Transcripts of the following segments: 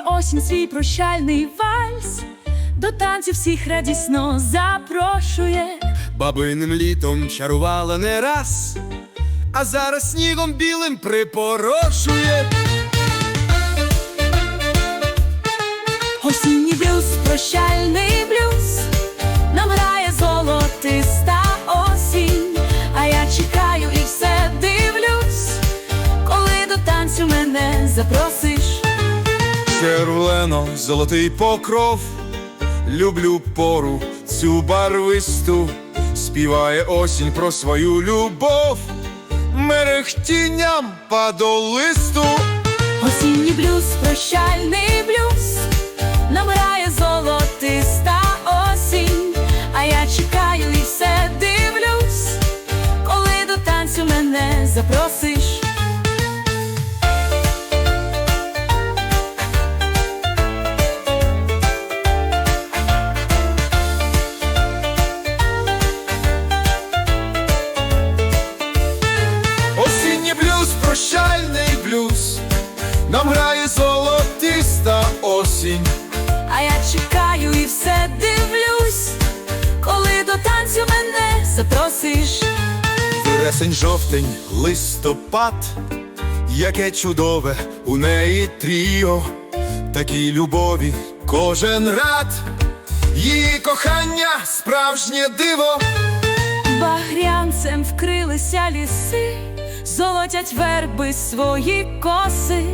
осінь свій прощальний вальс, до танців всіх радісно запрошує. Бабиним літом чарувала не раз, а зараз снігом білим припорошує. Осінній блюз, прощальний блюз, нам грає золотиста осінь, а я чекаю і все дивлюсь, коли до танцю мене запросиш. Червлено, золотий покров, люблю пору цю барвисту, співає осінь про свою любов, мерехтінням падолисту. Осінній блюз, прощальний блюз, нам грає золотиста осінь. А я чекаю і все дивлюсь, коли до танцю мене запросиш. Вересень, жовтень, листопад, яке чудове у неї тріо, такій любові кожен рад, її кохання справжнє диво. Багрянцем вкрилися ліси, золотять верби свої коси.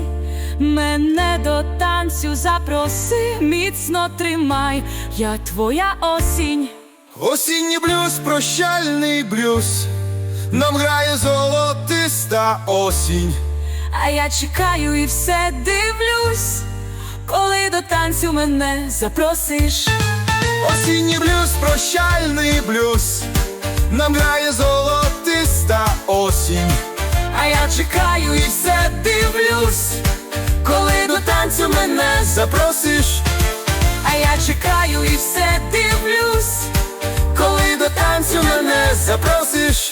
Мене до танцю запроси, міцно тримай, я твоя осінь. Осінній блюз, прощальний блюз, нам грає золотиста осінь. А я чекаю і все дивлюсь, коли до танцю мене запросиш. Осінній блюз, прощальний блюз, нам грає золотиста осінь. А я чекаю і все дивлюсь, танцю мене запросиш, а я чекаю і все дивлюсь, коли до танцю мене запросиш.